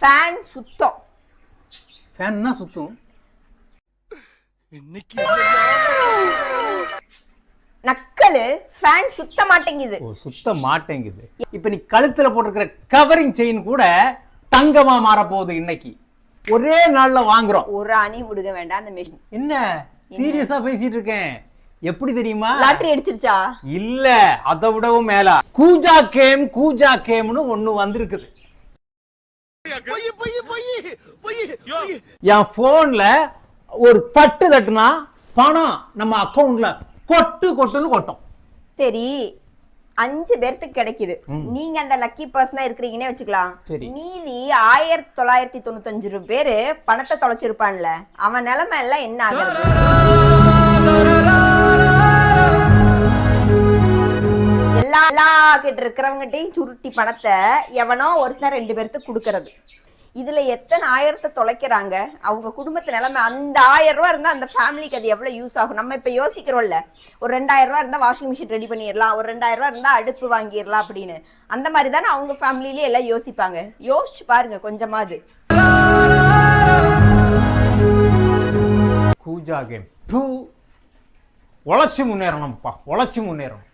Fan சுத்தம். ஃபேன்னா சுத்தும். நக்கலு fan சுத்த மாட்டேங்குது. ஓ சுத்த மாட்டேங்குது. இப்ப நீ கழுத்துல போட்டிருக்கிற கவரிங் செயின் கூட தங்கமா மாறப்போகுது இன்னைக்கு. ஒரே நாள்ல வாங்குறோம். ஒரு அணி முடுக வேண்டாம் அந்த மிஷின் என்ன? சீரியஸா பேசிட்டு இருக்கேன் எப்படி தெரியுமா? லாட்டரி அடிச்சிருச்சா? இல்ல அதை விடவும் மேலா. கூஜா கேம் கூஜா கேம்னு ஒண்ணு வந்திருக்குது. என் போன்ல ஒரு தட்டு தட்டுனா பணம் நம்ம அக்கவுண்ட்ல கொட்டு கொட்டுன்னு கொட்டும். சரி அஞ்சு பேர்த்துக்கு கிடைக்குது. நீங்க அந்த லக்கி பர்சனா இருக்கிறீங்கன்னே வச்சுக்கலாம். மீதி ஆயிரத்தி தொள்ளாயிரத்தி தொண்ணூத்தஞ்சு பேரு பணத்தை தொலைச்சிருப்பான்ல. அவன் நிலைமை எல்லாம் என்ன ஆகுறது எல்லா கிட்ட இருக்கிறவங்ககிட்டயும் சுருட்டி பணத்தை எவனோ ஒருத்தன் ரெண்டு பேர்த்துக்கு கொடுக்கறது. இதுல எத்தனை ஆயிரத்தை தொலைக்கிறாங்க? அவங்க குடும்பத்து நிலைமை அந்த ஆயிரம் ரூபா இருந்தா அந்த ஃபேமிலிக்கு அது எவ்வளவு யூஸ் ஆகும்? நம்ம இப்ப யோசிக்கிறோம்ல ஒரு ரெண்டாயிரம் ரூபா இருந்தா வாஷிங் மிஷின் ரெடி பண்ணிடலாம் ஒரு ரெண்டாயிரம் ரூபாய் இருந்தா அடுப்பு வாங்கிடலாம் அப்படின்னு. அந்த மாதிரி தானே அவங்க ஃபேமிலிலேயே எல்லாம் யோசிப்பாங்க. யோசிச்சு பாருங்க கொஞ்சமாவது. கூஜா கேம் உழைச்சு முன்னேறணும்ப்பா உழைச்சி முன்னேறணும்.